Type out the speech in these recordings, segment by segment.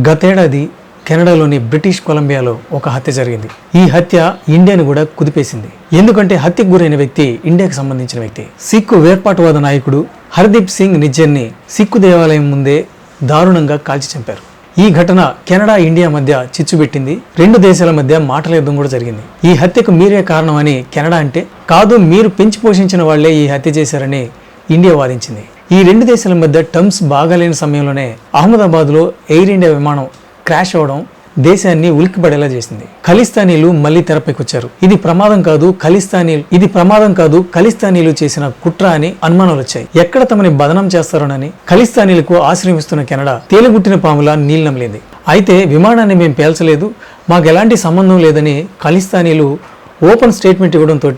గతేడాది కెనడాలోని బ్రిటిష్ కొలంబియాలో ఒక హత్య జరిగింది. ఈ హత్య ఇండియాను కూడా కుదిపేసింది. ఎందుకంటే హత్యకు గురైన వ్యక్తి ఇండియాకు సంబంధించిన వ్యక్తి. సిక్కు వేర్పాటువాద నాయకుడు హర్దీప్ సింగ్ నిజ్జర్ని సిక్కు దేవాలయం ముందే దారుణంగా కాల్చి చంపారు. ఈ ఘటన కెనడా ఇండియా మధ్య చిచ్చు పెట్టింది. రెండు దేశాల మధ్య మాటల యుద్ధం కూడా జరిగింది. ఈ హత్యకు మీరే కారణం అని కెనడా అంటే కాదు మీరు పెంచి పోషించిన వాళ్ళే ఈ హత్య చేశారని ఇండియా వాదించింది. ఈ రెండు దేశాల మధ్య టర్మ్స్ బాగాలేని సమయంలోనే అహ్మదాబాద్లో ఎయిర్ ఇండియా విమానం క్రాష్ అవడం దేశాన్ని ఉలిక్కిపడేలా చేసింది. ఖలిస్తానీలు మళ్ళీ తెరపైకొచ్చారు. ఇది ప్రమాదం కాదు ఖలిస్తానీలు ఇది ప్రమాదం కాదు ఖలిస్తానీలు చేసిన కుట్ర అని అనుమానాలు వచ్చాయి ఎక్కడ తమని బదనం చేస్తారోనని ఖలిస్తానీలకు ఆశ్రమిస్తున్న కెనడా తేలిగుట్టిన పాములా నీళ్నమిలింది అయితే విమానాన్ని మేము పేల్చలేదు మాకు ఎలాంటి సంబంధం లేదని ఖలిస్తానీలు ఓపెన్ స్టేట్మెంట్ ఇవ్వడంతో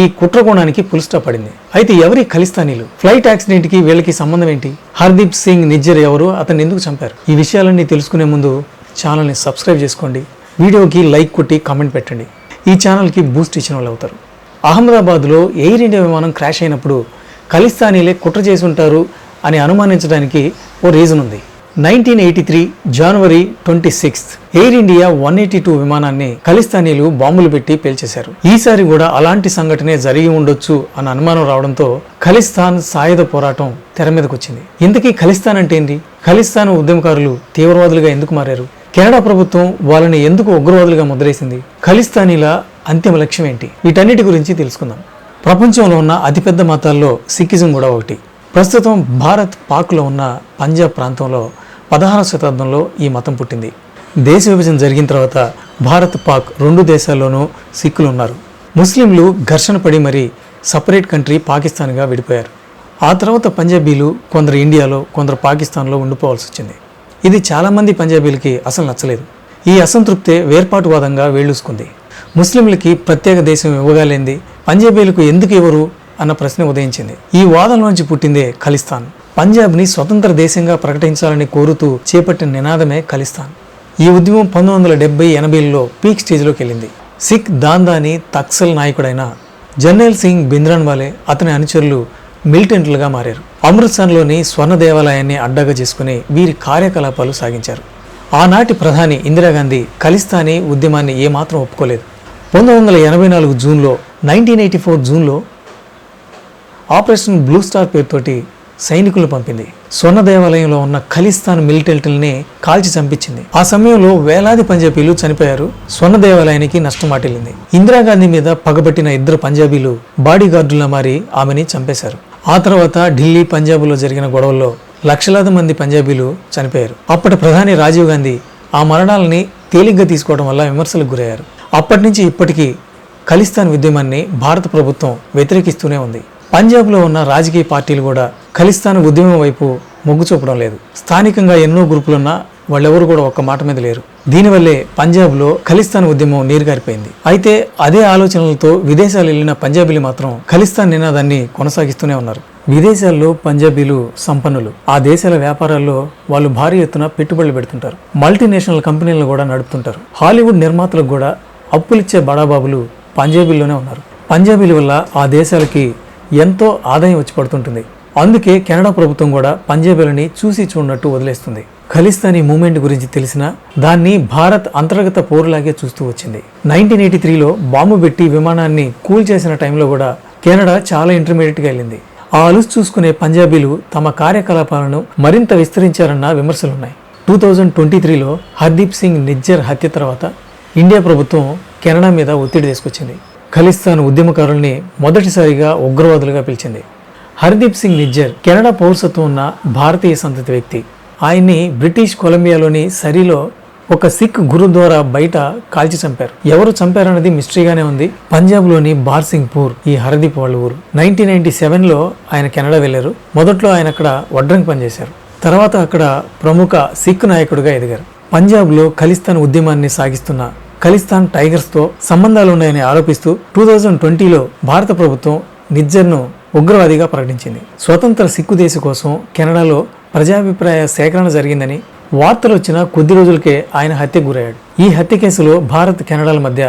ఈ కుట్రకోణానికి పుల్ స్టాప్ పడింది. అయితే ఎవరి ఖలిస్తానీలు? ఫ్లైట్ యాక్సిడెంట్కి వీళ్ళకి సంబంధం ఏంటి? హర్దీప్ సింగ్ నిజ్జర్ ఎవరు? అతన్ని ఎందుకు చంపారు? ఈ విషయాలన్నీ తెలుసుకునే ముందు ఛానల్ని సబ్స్క్రైబ్ చేసుకోండి. వీడియోకి లైక్ కొట్టి కామెంట్ పెట్టండి. ఈ ఛానల్కి బూస్ట్ ఇచ్చిన వాళ్ళు అవుతారు. అహ్మదాబాద్లో ఎయిర్ ఇండియా విమానం క్రాష్ అయినప్పుడు ఖలిస్తానీలే కుట్ర చేసి ఉంటారు అని అనుమానించడానికి ఓ రీజన్ ఉంది. Nineteen eighty three January twenty sixth Air India one eighty two విమానాన్ని ఖలిస్తానీలు బాంబులు పెట్టి పేల్చేశారు. ఈసారి కూడా అలాంటి సంఘటనే జరిగి ఉండొచ్చు అన్న అనుమానం రావడంతో ఖలిస్తాన్ సాయుధ పోరాటం తెర మీదకొచ్చింది. ఇంతకీ ఖలిస్తాన్ అంటే ఏంటి ఖలిస్తాన్ ఉద్యమకారులు తీవ్రవాదులుగా ఎందుకు మారారు? కెనడా ప్రభుత్వం వాళ్ళని ఎందుకు ఉగ్రవాదులుగా ముద్రేసింది? ఖలిస్తానీల అంతిమ లక్ష్యం ఏంటి? వీటన్నిటి గురించి తెలుసుకుందాం. ప్రపంచంలో ఉన్న అతిపెద్ద మతాల్లో సిక్కిజం కూడా ఒకటి. ప్రస్తుతం భారత్ పాక్లో ఉన్న పంజాబ్ ప్రాంతంలో పదహారవ శతాబ్దంలో ఈ మతం పుట్టింది. దేశ విభజన జరిగిన తర్వాత భారత్ పాక్ రెండు దేశాల్లోనూ సిక్కులు ఉన్నారు ముస్లింలు ఘర్షణ పడి మరీ సపరేట్ కంట్రీ పాకిస్తాన్గా విడిపోయారు. ఆ తర్వాత పంజాబీలు కొందరు ఇండియాలో కొందరు పాకిస్తాన్లో ఉండిపోవాల్సి వచ్చింది. ఇది చాలామంది పంజాబీలకి అసలు నచ్చలేదు. ఈ అసంతృప్తే వేర్పాటువాదంగా వేళ్ళూసుకుంది. ముస్లింలకి ప్రత్యేక దేశం ఇవ్వగాలేంది పంజాబీలకు ఎందుకు ఇవ్వరు అన్న ప్రశ్న ఉదయించింది. ఈ వాదనలోంచి పుట్టిందే ఖలిస్తాన్. పంజాబ్ని స్వతంత్ర దేశంగా ప్రకటించాలని కోరుతూ చేపట్టిన నినాదమే ఖలిస్తాన్. ఈ ఉద్యమం పంతొమ్మిది వందల డెబ్బై ఎనభైలో పీక్ స్టేజ్లోకి వెళ్ళింది. సిక్ దాందాని తక్సల్ నాయకుడైన జర్నల్ సింగ్ బింద్రాన్వాలే అతని అనుచరులు మిలిటెంట్లుగా మారారు. అమృత్సర్లోని స్వర్ణ దేవాలయాన్ని అడ్డగా చేసుకుని వీరి కార్యకలాపాలు సాగించారు. ఆనాటి ప్రధాని ఇందిరాగాంధీ ఖలిస్తానీ ఉద్యమాన్ని ఏమాత్రం ఒప్పుకోలేదు. పంతొమ్మిది వందల ఎనభై నాలుగు జూన్లో నైన్టీన్ ఎయిటీ ఫోర్ జూన్లో ఆపరేషన్ బ్లూ స్టార్ పేరుతోటి సైనికులు పంపింది. స్వర్ణ దేవాలయంలో ఉన్న ఖలిస్తాన్ మిలిటెంట్లని కాల్చి చంపించింది. ఆ సమయంలో వేలాది పంజాబీలు చనిపోయారు. స్వర్ణ దేవాలయానికి నష్టం వాటిల్లింది ఇందిరాగాంధీ మీద పగబట్టిన ఇద్దరు పంజాబీలు బాడీగార్డులా మారి ఆమెని చంపేశారు. ఆ తర్వాత ఢిల్లీ పంజాబ్లో జరిగిన గొడవల్లో లక్షలాది మంది పంజాబీలు చనిపోయారు. అప్పటి ప్రధాని రాజీవ్ గాంధీ ఆ మరణాలని తేలిగ్గా తీసుకోవడం వల్ల విమర్శలకు గురయ్యారు. అప్పటి నుంచి ఇప్పటికీ ఖలిస్తాన్ ఉద్యమాన్ని భారత ప్రభుత్వం వ్యతిరేకిస్తూనే ఉంది. పంజాబ్లో ఉన్న రాజకీయ పార్టీలు కూడా ఖలిస్తాన్ ఉద్యమం వైపు మొగ్గు చూపడం లేదు. స్థానికంగా ఎన్నో గ్రూపులున్నా వాళ్ళెవరు కూడా ఒక్క మాట మీద లేరు. దీనివల్లే పంజాబ్లో ఖలిస్తాన్ ఉద్యమం నీరుగారిపోయింది. అయితే అదే ఆలోచనలతో విదేశాలు వెళ్ళిన పంజాబీలు మాత్రం ఖలిస్తాన్ నినాదాన్ని కొనసాగిస్తూనే ఉన్నారు. విదేశాల్లో పంజాబీలు సంపన్నులు. ఆ దేశాల వ్యాపారాల్లో వాళ్ళు భారీ ఎత్తున పెట్టుబడులు పెడుతుంటారు. మల్టీనేషనల్ కంపెనీలను కూడా నడుపుతుంటారు. హాలీవుడ్ నిర్మాతలకు కూడా అప్పులిచ్చే బడాబాబులు పంజాబీల్లోనే ఉన్నారు. పంజాబీల వల్ల ఆ దేశాలకి ఎంతో ఆదాయం వచ్చి పడుతుంటుంది. అందుకే కెనడా ప్రభుత్వం కూడా పంజాబీలని చూసి చూడనట్టు వదిలేస్తుంది. ఖలిస్తానీ మూమెంట్ గురించి తెలిసిన దాన్ని భారత్ అంతర్గత పోరులాగే చూస్తూ వచ్చింది. నైన్టీన్ ఎయిటీ త్రీలో బాంబు పెట్టి విమానాన్ని కూల్ చేసిన టైంలో కూడా కెనడా చాలా ఇంటర్మీడియట్గా వెళ్ళింది. ఆ అలుసు చూసుకునే పంజాబీలు తమ కార్యకలాపాలను మరింత విస్తరించారన్న విమర్శలున్నాయి. టూ థౌజండ్ ట్వంటీ త్రీలో హర్దీప్ సింగ్ నిజ్జర్ హత్య తర్వాత ఇండియా ప్రభుత్వం కెనడా మీద ఒత్తిడి తీసుకొచ్చింది. ఖలిస్తాన్ ఉద్యమకారుల్ని మొదటిసారిగా ఉగ్రవాదులుగా పిలిచింది. హర్దీప్ సింగ్ నిజ్జర్ కెనడా పౌరసత్వం ఉన్న భారతీయ సంతతి వ్యక్తి. ఆయన్ని బ్రిటిష్ కొలంబియాలోని సరిలో ఒక సిక్ గురుద్వారా బయట కాల్చి చంపారు. ఎవరు చంపారన్నది మిస్టరీగానే ఉంది. పంజాబ్లోని బార్సింగ్పూర్ ఈ హరదీప్ వాళ్ళ ఊరు. నైన్టీన్ నైన్టీ సెవెన్లో ఆయన కెనడా వెళ్ళారు. మొదట్లో ఆయన అక్కడ వడ్రంగి పనిచేశారు. తర్వాత అక్కడ ప్రముఖ సిక్ నాయకుడిగా ఎదిగారు. పంజాబ్లో ఖలిస్తాన్ ఉద్యమాన్ని సాగిస్తున్న ఖలిస్తాన్ టైగర్స్తో సంబంధాలు ఉన్నాయని ఆరోపిస్తూ టూ థౌజండ్ ట్వంటీలో భారత ప్రభుత్వం నిజ్జర్ను ఉగ్రవాదిగా ప్రకటించింది. స్వతంత్ర సిక్కు దేశం కోసం కెనడాలో ప్రజాభిప్రాయ సేకరణ జరిగిందని వార్తలు వచ్చిన కొద్ది రోజులకే ఆయన హత్యకు గురయ్యాడు. ఈ హత్య కేసులో భారత్ కెనడాల మధ్య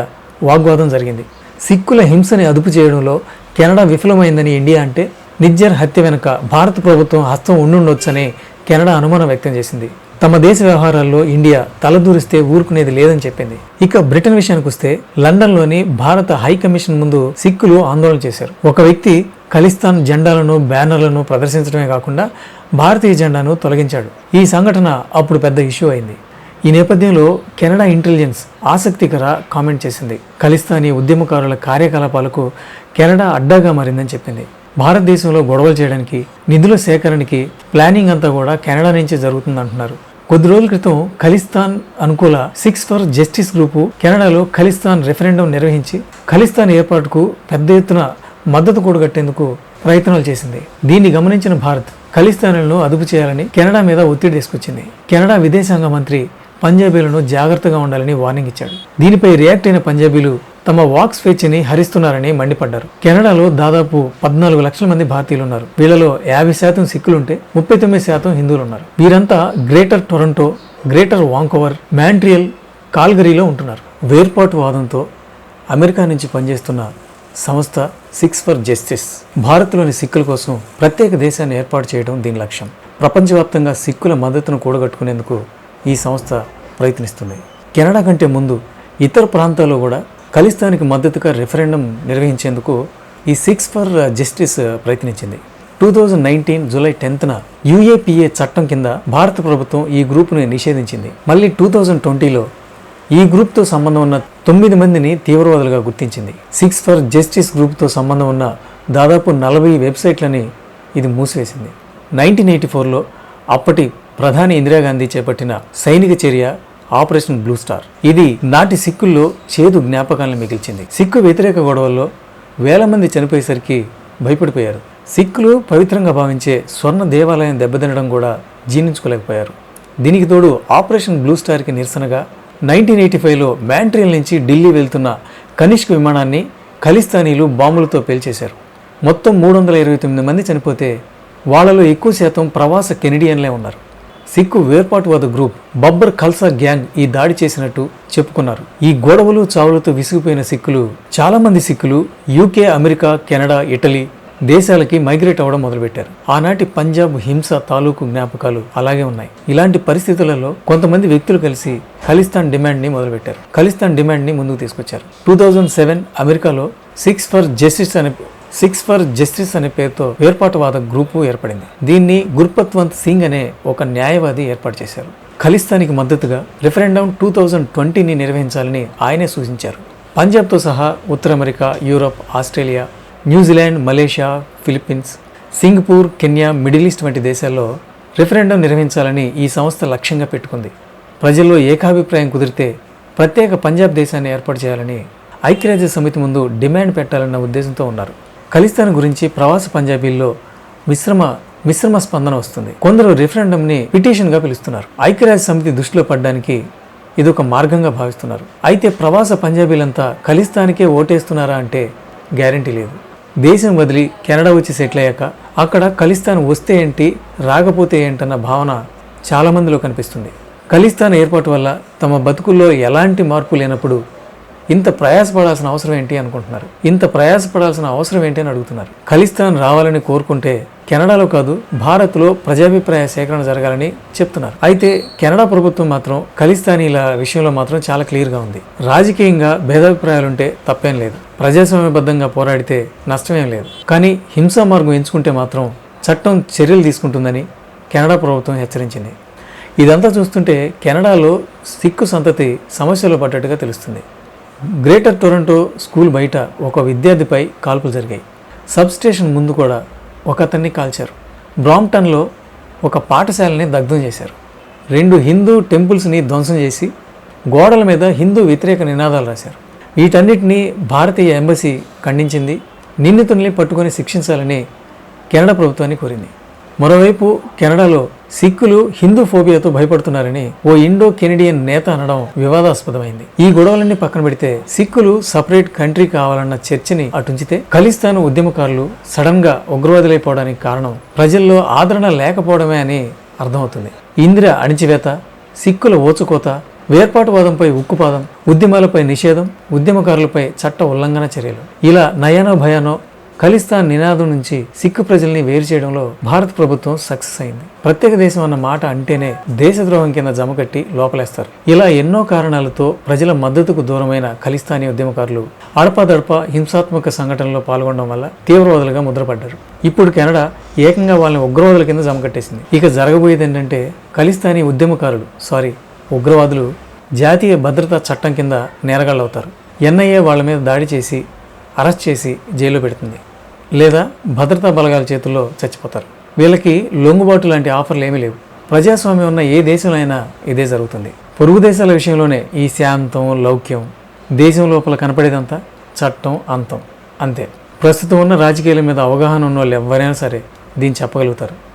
వాగ్వాదం జరిగింది. సిక్కుల హింసని అదుపు చేయడంలో కెనడా విఫలమైందని ఇండియా అంటే నిజ్జర్ హత్య వెనుక భారత ప్రభుత్వం హస్తం ఉండుండొచ్చని కెనడా అనుమానం వ్యక్తం చేసింది. తమ దేశ వ్యవహారాల్లో ఇండియా తలదూరిస్తే ఊరుకునేది లేదని చెప్పింది. ఇక బ్రిటన్ విషయానికి వస్తే లండన్లోని భారత హై కమిషన్ ముందు సిక్కులు ఆందోళన చేశారు. ఒక వ్యక్తి ఖలిస్తాన్ జెండాలను బ్యానర్లను ప్రదర్శించడమే కాకుండా భారతీయ జెండాను తొలగించాడు. ఈ సంఘటన అప్పుడు పెద్ద ఇష్యూ అయింది. ఈ నేపథ్యంలో కెనడా ఇంటెలిజెన్స్ ఆసక్తికర కామెంట్ చేసింది. ఖలిస్తానీ ఉద్యమకారుల కార్యకలాపాలకు కెనడా అడ్డాగా మారిందని చెప్పింది. భారతదేశంలో గొడవలు చేయడానికి నిధుల సేకరణకి ప్లానింగ్ అంతా కూడా కెనడా నుంచి జరుగుతుందంటున్నారు. కొద్ది రోజుల క్రితం ఖలిస్తాన్ అనుకూల సిక్స్ ఫర్ జస్టిస్ గ్రూపు కెనడాలో ఖలిస్తాన్ రెఫరెండం నిర్వహించి ఖలిస్తాన్ ఏర్పాటుకు పెద్ద ఎత్తున మద్దతు కూడగట్టేందుకు ప్రయత్నాలు చేసింది. దీన్ని గమనించిన భారత్ ఖలిస్తాన్లను అదుపు చేయాలని కెనడా మీద ఒత్తిడి తీసుకొచ్చింది. కెనడా విదేశాంగ మంత్రి పంజాబీలను జాగ్రత్తగా ఉండాలని వార్నింగ్ ఇచ్చాడు. దీనిపై రియాక్ట్ అయిన పంజాబీలు తమ వాక్ స్వేచ్ఛని హరిస్తున్నారని మండిపడ్డారు. కెనడాలో దాదాపు పద్నాలుగు లక్షల మంది భారతీయులు ఉన్నారు వీళ్ళలో యాభై శాతం సిక్కులుంటే ముప్పై తొమ్మిది శాతం హిందువులు ఉన్నారు వీరంతా greater Toronto greater Vancouver Montreal కాల్గరీలో ఉంటున్నారు. వేర్పాటు వాదంతో అమెరికా నుంచి పనిచేస్తున్న సంస్థ సిక్స్ ఫర్ జస్టిస్ భారత్లోని సిక్కుల కోసం ప్రత్యేక దేశాన్ని ఏర్పాటు చేయడం దీని లక్ష్యం. ప్రపంచవ్యాప్తంగా సిక్కుల మద్దతును కూడగట్టుకునేందుకు ఈ సంస్థ ప్రయత్నిస్తుంది కెనడా కంటే ముందు ఇతర ప్రాంతాల్లో కూడా ఖలిస్తానికి మద్దతుగా రెఫరెండం నిర్వహించేందుకు ఈ సిక్స్ ఫర్ జస్టిస్ ప్రయత్నించింది. టూ థౌజండ్ నైన్టీన్ జూలై టెన్త్న యూఏపీఏ చట్టం కింద భారత ప్రభుత్వం ఈ గ్రూపుని నిషేధించింది. మళ్ళీ టూ థౌజండ్ ట్వంటీలో ఈ గ్రూప్తో సంబంధం ఉన్న తొమ్మిది మందిని తీవ్రవాదులుగా గుర్తించింది. సిక్స్ ఫర్ జస్టిస్ గ్రూప్తో సంబంధం ఉన్న దాదాపు నలభై వెబ్సైట్లని ఇది మూసివేసింది. నైన్టీన్ ఎయిటీ ఫోర్లో అప్పటి ప్రధాని ఇందిరాగాంధీ చేపట్టిన సైనిక చర్య ఆపరేషన్ బ్లూ స్టార్. ఇది నాటి సిక్కుల్లో చేదు జ్ఞాపకాలను మిగిల్చింది. సిక్కు వ్యతిరేక గొడవల్లో వేల మంది చనిపోయేసరికి భయపడిపోయారు. సిక్కులు పవిత్రంగా భావించే స్వర్ణ దేవాలయం దెబ్బతినడం కూడా జీర్ణించుకోలేకపోయారు. దీనికి తోడు ఆపరేషన్ బ్లూ స్టార్కి నిరసనగా నైన్టీన్ ఎయిటీ ఫైవ్లో మ్యాంట్రియల్ నుంచి ఢిల్లీ వెళ్తున్న కనిష్క్ విమానాన్ని ఖలిస్తానీలు బాంబులతో పేల్చేశారు. మొత్తం మూడు వందల ఇరవై తొమ్మిది మంది చనిపోతే వాళ్ళలో ఎక్కువ శాతం ప్రవాస కెనడియన్లే ఉన్నారు. సిక్కు వేర్పాటువాద గ్రూప్ బబ్బర్ ఖల్సా గ్యాంగ్ ఈ దాడి చేసినట్టు చెప్పుకున్నారు. ఈ గొడవలు చావులతో విసిగిపోయిన సిక్కులు చాలా మంది సిక్కులు యూకే అమెరికా కెనడా ఇటలీ దేశాలకి మైగ్రేట్ అవ్వడం మొదలుపెట్టారు. ఆనాటి పంజాబ్ హింస తాలూకు జ్ఞాపకాలు అలాగే ఉన్నాయి. ఇలాంటి పరిస్థితులలో కొంతమంది వ్యక్తులు కలిసి ఖలిస్తాన్ డిమాండ్ని మొదలుపెట్టారు. ఖలిస్తాన్ డిమాండ్ని ముందుకు తీసుకొచ్చారు. టూ థౌజండ్ సెవెన్ అమెరికాలో సిక్స్ ఫర్ జస్టిస్ అనే సిక్స్ ఫర్ జస్టిస్ అనే పేరుతో వేర్పాటువాద గ్రూపు ఏర్పడింది. దీన్ని గుర్పత్వంత్ సింగ్ అనే ఒక న్యాయవాది ఏర్పాటు చేశారు. ఖలిస్తానికి మద్దతుగా రిఫరెండం టూ థౌజండ్ ట్వంటీని నిర్వహించాలని ఆయనే సూచించారు. పంజాబ్తో సహా ఉత్తర America Europe Australia New Zealand Malaysia Philippines Singapore Kenya Middle East వంటి దేశాల్లో రిఫరెండం నిర్వహించాలని ఈ సంస్థ లక్ష్యంగా పెట్టుకుంది. ప్రజల్లో ఏకాభిప్రాయం కుదిరితే ప్రత్యేక పంజాబ్ దేశాన్ని ఏర్పాటు చేయాలని ఐక్యరాజ్య సమితి ముందు డిమాండ్ పెట్టాలన్న ఉద్దేశంతో ఉన్నారు. ఖలిస్తాన్ గురించి ప్రవాస పంజాబీల్లో మిశ్రమ మిశ్రమ స్పందన వస్తుంది. కొందరు రిఫరెండంని పిటిషన్గా పిలుస్తున్నారు. ఐక్యరాజ్య సమితి దృష్టిలో పడడానికి ఇది ఒక మార్గంగా భావిస్తున్నారు. అయితే ప్రవాస పంజాబీలంతా ఖలిస్తానికే ఓటేస్తున్నారా అంటే గ్యారంటీ లేదు. దేశం వదిలి కెనడా వచ్చి సెటిల్ అయ్యాక అక్కడ ఖలిస్తాన్ వస్తే ఏంటి రాకపోతే ఏంటన్న భావన చాలా మందిలో కనిపిస్తుంది. ఖలిస్తాన్ ఏర్పాటు వల్ల తమ బతుకుల్లో ఎలాంటి మార్పు లేనప్పుడు ఇంత ప్రయాసపడాల్సిన అవసరం ఏంటి అనుకుంటున్నారు? ఇంత ప్రయాసపడాల్సిన అవసరం ఏంటి అని అడుగుతున్నారు. ఖలిస్తాన్ రావాలని కోరుకుంటే కెనడాలో కాదు భారత్లో ప్రజాభిప్రాయ సేకరణ జరగాలని చెప్తున్నారు. అయితే కెనడా ప్రభుత్వం మాత్రం ఖలిస్తానీల విషయంలో మాత్రం చాలా క్లియర్గా ఉంది. రాజకీయంగా భేదాభిప్రాయాలుంటే తప్పేం లేదు. ప్రజాస్వామ్యబద్ధంగా పోరాడితే నష్టమేం లేదు. కానీ హింసా మార్గం ఎంచుకుంటే మాత్రం చట్టం చర్యలు తీసుకుంటుందని కెనడా ప్రభుత్వం హెచ్చరించింది. ఇదంతా చూస్తుంటే కెనడాలో సిక్కు సంతతి సమస్యలు పడ్డట్టుగా తెలుస్తుంది. గ్రేటర్ టొరంటో స్కూల్ బయట ఒక విద్యార్థిపై కాల్పులు జరిగాయి. సబ్ స్టేషన్ ముందు కూడా ఒక అతన్ని కాల్చారు. బ్రాంప్టన్లో ఒక పాఠశాలని దగ్ధం చేశారు. రెండు హిందూ టెంపుల్స్ని ధ్వంసం చేసి గోడల మీద హిందూ వ్యతిరేక నినాదాలు రాశారు. వీటన్నిటినీ భారతీయ ఎంబసీ ఖండించింది నిందితుల్ని పట్టుకొని శిక్షించాలని కెనడా ప్రభుత్వాన్ని కోరింది. మరోవైపు కెనడాలో సిక్కులు హిందూ ఫోబియాతో భయపడుతున్నారని ఓ ఇండో కెనడియన్ నేత అనడం వివాదాస్పదమైంది. ఈ గొడవలన్నీ పక్కన పెడితే సిక్కులు సపరేట్ కంట్రీ కావాలన్న చర్చని అటుంచితే ఖలిస్తాన్ ఉద్యమకారులు సడన్గా ఉగ్రవాదులైపోవడానికి కారణం ప్రజల్లో ఆదరణ లేకపోవడమే అని అర్థమవుతుంది. ఇందిర అణిచివేత సిక్కుల ఓచుకోత వేర్పాటువాదంపై ఉక్కుపాదం ఉద్యమాలపై నిషేధం ఉద్యమకారులపై చట్ట ఉల్లంఘన చర్యలు. ఇలా నయానో భయానో ఖలిస్తాన్ నినాదం నుంచి సిక్కు ప్రజల్ని వేరు చేయడంలో భారత ప్రభుత్వం సక్సెస్ అయింది. ప్రత్యేక దేశం అన్న మాట అంటేనే దేశద్రోహం కింద జమకట్టి లోపలేస్తారు. ఇలా ఎన్నో కారణాలతో ప్రజల మద్దతుకు దూరమైన ఖలిస్తానీ ఉద్యమకారులు అడపాదడప హింసాత్మక సంఘటనలో పాల్గొనడం వల్ల తీవ్రవాదులుగా ముద్రపడ్డారు. ఇప్పుడు కెనడా ఏకంగా వాళ్ళని ఉగ్రవాదుల కింద జమకట్టేసింది ఇక జరగబోయేది ఏంటంటే ఖలిస్తానీ ఉద్యమకారులు సారీ ఉగ్రవాదులు జాతీయ భద్రతా చట్టం కింద నేరగాళ్ళవుతారు. ఎన్ఐఏ వాళ్ళ మీద దాడి చేసి అరెస్ట్ చేసి జైల్లో పెడుతుంది. లేదా భద్రతా బలగాల చేతుల్లో చచ్చిపోతారు. వీళ్ళకి లొంగుబాటు లాంటి ఆఫర్లు ఏమీ లేవు. ప్రజాస్వామ్యం ఉన్న ఏ దేశంలో అయినా ఇదే జరుగుతుంది. పొరుగు దేశాల విషయంలోనే ఈ శాంతం లౌక్యం దేశం లోపల కనపడేదంతా చట్టం అంతం. అంతే. ప్రస్తుతం ఉన్న రాజకీయాల మీద అవగాహన ఉన్న వాళ్ళు ఎవరైనా సరే దీన్ని చెప్పగలుగుతారు.